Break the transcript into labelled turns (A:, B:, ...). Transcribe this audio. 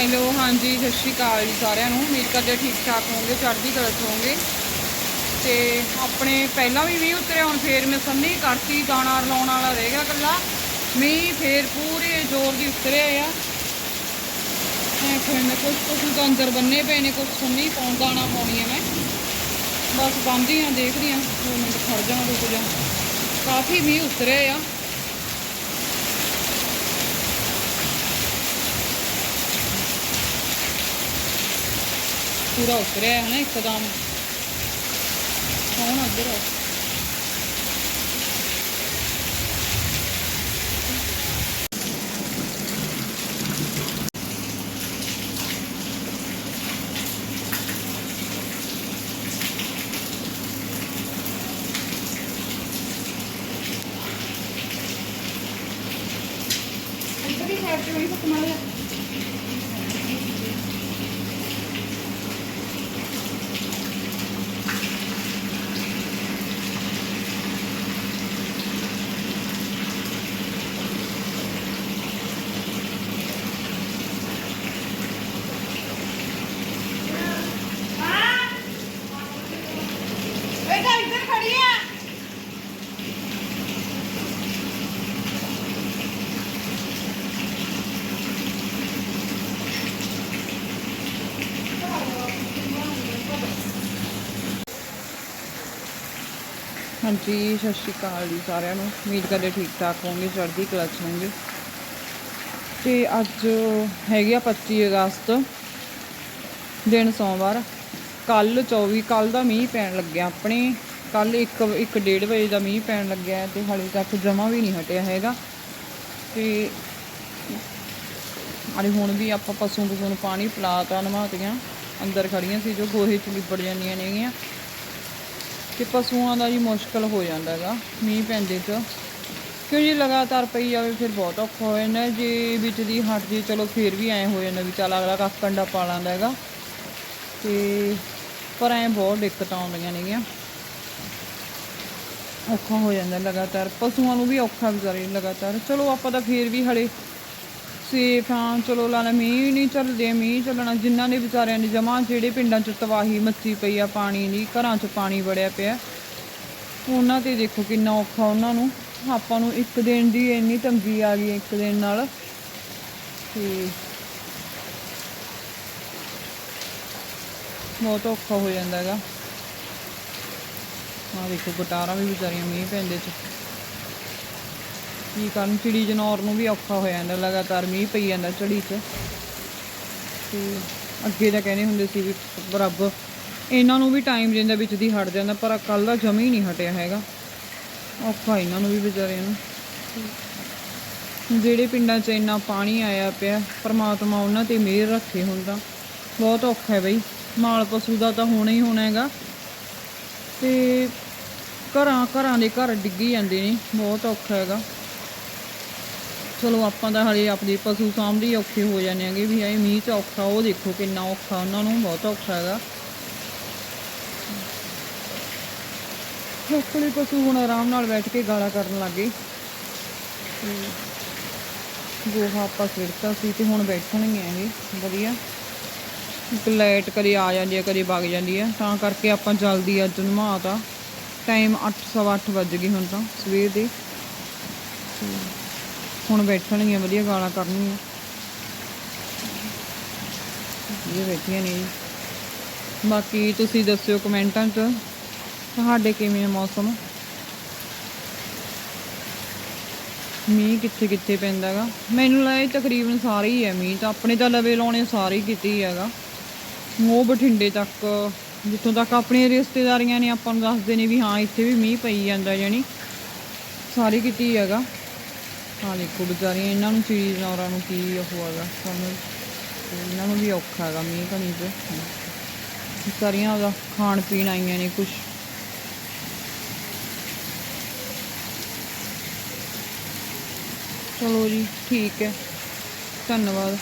A: Hello, ਹਾਂਜੀ, ਸਤਿ ਸ਼੍ਰੀ ਅਕਾਲ ਜੀ ਸਾਰਿਆਂ ਨੂੰ। ਉਮੀਦ ਕਰਦੇ ਠੀਕ ਠਾਕ ਹੋਵੋਗੇ, ਚੜ੍ਹਦੀ ਕਲਾ 'ਚ ਹੋਵੋਗੇ। ਤੇ ਆਪਣੇ ਪਹਿਲਾਂ ਵੀ ਮੀਂਹ ਉਤਰਿਆ, ਹੁਣ ਫੇਰ ਮੈਂ ਸੰਨੀ ਕਰਤੀ ਦਾਣਾ ਰਲਾਉਣ ਵਾਲਾ ਰਹੇਗਾ ਗਿਆ ਇਕੱਲਾ। ਮੀਂਹ ਫੇਰ ਪੂਰੇ ਜ਼ੋਰ ਦੀ ਉਤਰਿਆ ਆ। ਐ ਫਿਰ ਮੈਂ ਕੁਝ ਕੁਝ ਤਾਂ ਅੰਦਰ ਬੰਨੇ ਪਏ ਨੇ ਕੁਝ ਸੰਨੀ ਪਾਉਣ ਦਾਣਾ ਪਾਉਣੀ ਆ ਮੈਂ। ਬਸ ਬੰਦੀ ਆ, ਦੇਖਦੀ ਆ, ਦੋ ਮਿੰਟ ਖੜ ਜਾਣਾ ਰੁਕ ਜਾ ਕਾਫੀ ਮੀਂਹ ਉਤਰਿਆ ਆ। ਪੂਰਾ ਉਤਰਿਆ ਹੈ ਨਾ ਇੱਕਦਮ ਕੌਣ ਅੱਧਰ ਆ ਇੱਧਰ ਹੀ ਸਾਈਡ ਤੇ ਵਹੀ ਫੁੱਕ ਮਾਰਿਆ ਬੇਟਾ ਇੱਧਰ ਖੜੀ ਆ। ਹਾਂਜੀ, ਸਤਿ ਸ਼੍ਰੀ ਅਕਾਲ ਜੀ ਸਾਰਿਆਂ ਨੂੰ। ਉਮੀਦ ਕਰਦੇ ਠੀਕ ਠਾਕ ਹੋਵੋਗੇ, ਚੜ੍ਹਦੀ ਕਲਾ 'ਚ ਹੋਵੋਗੇ। ਤੇ ਅੱਜ ਹੈਗੀ ਆ 25 ਅਗਸਤ, ਦਿਨ ਸੋਮਵਾਰ। ਕੱਲ 24 ਕੱਲ ਦਾ ਮੀਂਹ ਪੈਣ ਲੱਗਿਆ ਆਪਣੇ। ਕੱਲ 1 1:30 ਵਜੇ ਦਾ ਮੀਂਹ ਪੈਣ ਲੱਗਿਆ ਤੇ ਹਾਲੇ ਤੱਕ ਜਮਾ ਵੀ ਨਹੀਂ ਹਟਿਆ ਹੈਗਾ। ਤੇ ਅਰੇ ਹੁਣ ਵੀ ਆਪਾਂ ਪਸ਼ੂ ਪਸ਼ੂ ਨੂੰ ਪਾਣੀ ਪਿਲਾਤਾ ਨਵਾਤੀਆਂ ਅੰਦਰ ਖੜੀਆਂ ਸੀ ਜੋ ਗੋਹੇ ਚ ਲਿਪੜ ਜਾਂਦੀਆਂ ਨੇਗੀਆਂ ਤੇ ਪਸ਼ੂਆਂ ਦਾ ਜੀ ਮੁਸ਼ਕਲ ਹੋ ਜਾਂਦਾ ਹੈਗਾ ਮੀਂਹ ਪੈਂਦੇ ਚ। ਕਿਉਂ ਜੀ ਲਗਾਤਾਰ ਪਈ ਜਾਵੇ ਫਿਰ ਬਹੁਤ ਔਖਾ ਹੋ ਜਾਂਦਾ ਜੇ ਵਿੱਚ ਦੀ ਹਟ ਜੇ ਚਲੋ ਫਿਰ ਵੀ ਐਂ ਹੋ ਜਾਂਦਾ ਵੀ ਚੱਲ ਅਗਲਾ ਕੱਖ ਕੰਡਾ ਪਾ ਲੈਂਦਾ ਹੈਗਾ। ਤੇ ਪਰ ਐਂ ਬਹੁਤ ਦਿੱਕਤਾਂ ਆਉਂਦੀਆਂ ਨੇਗੀਆਂ। ਔਖਾ ਹੋ ਜਾਂਦਾ ਲਗਾਤਾਰ। ਪਸ਼ੂਆਂ ਨੂੰ ਵੀ ਔਖਾ ਵਿਚਾਰੇ ਲਗਾਤਾਰ। ਚਲੋ ਆਪਾਂ ਤਾਂ ਫੇਰ ਵੀ ਹਲੇ ਸੇਫ ਹਾਂ। ਚਲੋ ਲਾਣਾ ਮੀਂਹ ਨਹੀਂ ਚੱਲਦੇ, ਮੀਂਹ ਚੱਲਣਾ। ਜਿਨ੍ਹਾਂ ਨੇ ਵਿਚਾਰਿਆਂ ਨੇ ਜਮਾ ਜਿਹੜੇ ਪਿੰਡਾਂ 'ਚ ਤਬਾਹੀ ਮੱਚੀ ਪਈ ਆ, ਪਾਣੀ ਦੀ ਘਰਾਂ 'ਚ ਪਾਣੀ ਵੜਿਆ ਪਿਆ। ਉਹਨਾਂ ਤੇ ਦੇਖੋ ਕਿੰਨਾ ਔਖਾ ਉਹਨਾਂ ਨੂੰ। ਆਪਾਂ ਨੂੰ ਇੱਕ ਦਿਨ ਦੀ ਇੰਨੀ ਤੰਗੀ ਆ ਗਈ ਇੱਕ ਦਿਨ ਨਾਲ। ਤੇ ਬਹੁਤ ਔਖਾ ਹੋ ਜਾਂਦਾ ਹੈਗਾ। ਆ ਦੇਖੋ, ਗਟਾਰਾਂ ਵੀ ਵਿਚਾਰੀਆਂ ਮੀਂਹ ਪੈਂਦੇ ਚ। ਕੀ ਕਰਨ, ਚਿੜੀ ਜਨੌਰ ਨੂੰ ਵੀ ਔਖਾ ਹੋ ਜਾਂਦਾ, ਲਗਾਤਾਰ ਮੀਂਹ ਪਈ ਜਾਂਦਾ ਝੜੀ ਚ। ਤੇ ਅੱਗੇ ਤਾਂ ਕਹਿੰਦੇ ਹੁੰਦੇ ਸੀ ਵੀ ਰੱਬ, ਇਹਨਾਂ ਨੂੰ ਵੀ ਟਾਈਮ ਦਿੰਦਾ ਵਿੱਚ ਦੀ ਹਟ ਜਾਂਦਾ, ਪਰ ਕੱਲ ਦਾ ਜਮੀ ਨਹੀਂ ਹਟਿਆ ਹੈਗਾ। ਔਖਾ ਇਹਨਾਂ ਨੂੰ ਵੀ ਵਿਚਾਰਿਆਂ ਨੂੰ। ਜਿਹੜੇ ਪਿੰਡਾਂ 'ਚ ਇੰਨਾ ਪਾਣੀ ਆਇਆ ਪਿਆ, ਪਰਮਾਤਮਾ ਉਹਨਾਂ ਤੇ ਮਿਹਰ ਰੱਖੇ ਹੁੰਦਾ। ਬਹੁਤ ਔਖਾ ਹੈ ਬਈ। ਮਾਲ ਪਸ਼ੂ ਦਾ ਤਾਂ ਹੋਣਾ ਹੀ ਹੋਣਾ ਹੈਗਾ। ਤੇ ਘਰਾਂ ਘਰਾਂ ਦੇ ਘਰ ਡਿੱਗੀ ਜਾਂਦੇ ਨੇ ਬਹੁਤ ਔਖਾ ਹੈਗਾ। ਚਲੋ ਆਪਾਂ ਤਾਂ ਹਲੇ ਆਪਣੀ ਪਸ਼ੂ ਸਾਂਭਦੀ ਔਖੇ ਹੋ ਜਾਂਦੇ ਆਂਗੇ ਵੀ ਐ ਮੀਂਹ ਚ ਔਖਾ ਉਹ ਦੇਖੋ ਕਿੰਨਾ ਔਖਾ ਉਹਨਾਂ ਨੂੰ ਬਹੁਤ ਔਖਾ ਹੈਗਾ। ਖੋਖਲੇ ਪਸ਼ੂ ਹੁਣ ਆਰਾਮ ਨਾਲ ਬੈਠ ਕੇ ਗਾਲਾਂ ਕਰਨ ਲੱਗੇ। ਗੋਹਾ ਆਪਾਂ ਸਿਰਤਾ ਸੀ ਤੇ ਹੁਣ ਬੈਠਣਗੇ ਇਹ ਵਧੀਆ। ਇੱਕ ਲਾਈਟ ਕਦੇ ਆ ਜਾਂਦੀ ਹੈ, ਕਦੇ ਵਗ ਜਾਂਦੀ ਹੈ। ਤਾਂ ਕਰਕੇ ਆਪਾਂ ਜਲਦੀ ਅੱਜ ਨਮਾਤਾ। ਟਾਈਮ 8:30 ਵੱਜ ਗਈ ਹੁਣ ਤਾਂ, ਸਵੇਰ ਦੀ। ਹੁਣ ਬੈਠਣਗੀਆਂ, ਵਧੀਆ ਗਾਲਾਂ ਕਰਨਗੀਆਂ। ਇਹ ਬੈਠੀਆਂ ਨੇ। ਬਾਕੀ ਤੁਸੀਂ ਦੱਸਿਓ ਕਮੈਂਟਾਂ 'ਚ, ਤੁਹਾਡੇ ਕਿਵੇਂ ਹੈ ਮੌਸਮ? ਮੀਂਹ ਕਿੱਥੇ ਕਿੱਥੇ ਪੈਂਦਾ ਹੈਗਾ? ਮੈਨੂੰ ਲੱਗਦਾ ਤਕਰੀਬਨ ਸਾਰੇ ਹੀ ਹੈ ਮੀਂਹ ਤਾਂ। ਆਪਣੇ ਤਾਂ ਲਵੇ ਲਾਉਣੇ ਸਾਰੇ ਹੀ ਕੀਤੀ ਹੈਗਾ। ਉਹ ਬਠਿੰਡੇ ਤੱਕ, ਜਿੱਥੋਂ ਤੱਕ ਆਪਣੀਆਂ ਰਿਸ਼ਤੇਦਾਰੀਆਂ ਨੇ ਆਪਾਂ ਨੂੰ ਦੱਸਦੇ ਨੇ ਵੀ ਹਾਂ, ਇੱਥੇ ਵੀ ਮੀਂਹ ਪਈ ਜਾਂਦਾ ਜਾਨੀ ਸਾਰੇ ਕਿਤੇ ਹੀ ਹੈਗਾ। ਹਾਂ ਦੇਖੋ ਵਿਚਾਰੀਆਂ ਇਹਨਾਂ ਨੂੰ ਚੀਜ਼, ਨੌਰਾਂ ਨੂੰ ਕੀ ਉਹ ਹੈਗਾ, ਸਾਨੂੰ ਇਹਨਾਂ ਨੂੰ ਵੀ ਔਖਾ ਹੈਗਾ ਮੀਂਹ ਕਣੀ ਤੇ। ਵਿਚਾਰੀਆਂ ਉਹਦਾ ਖਾਣ ਪੀਣ ਆਈਆਂ ਨੇ ਕੁਛ। ਚਲੋ ਜੀ, ਠੀਕ ਹੈ। ਧੰਨਵਾਦ।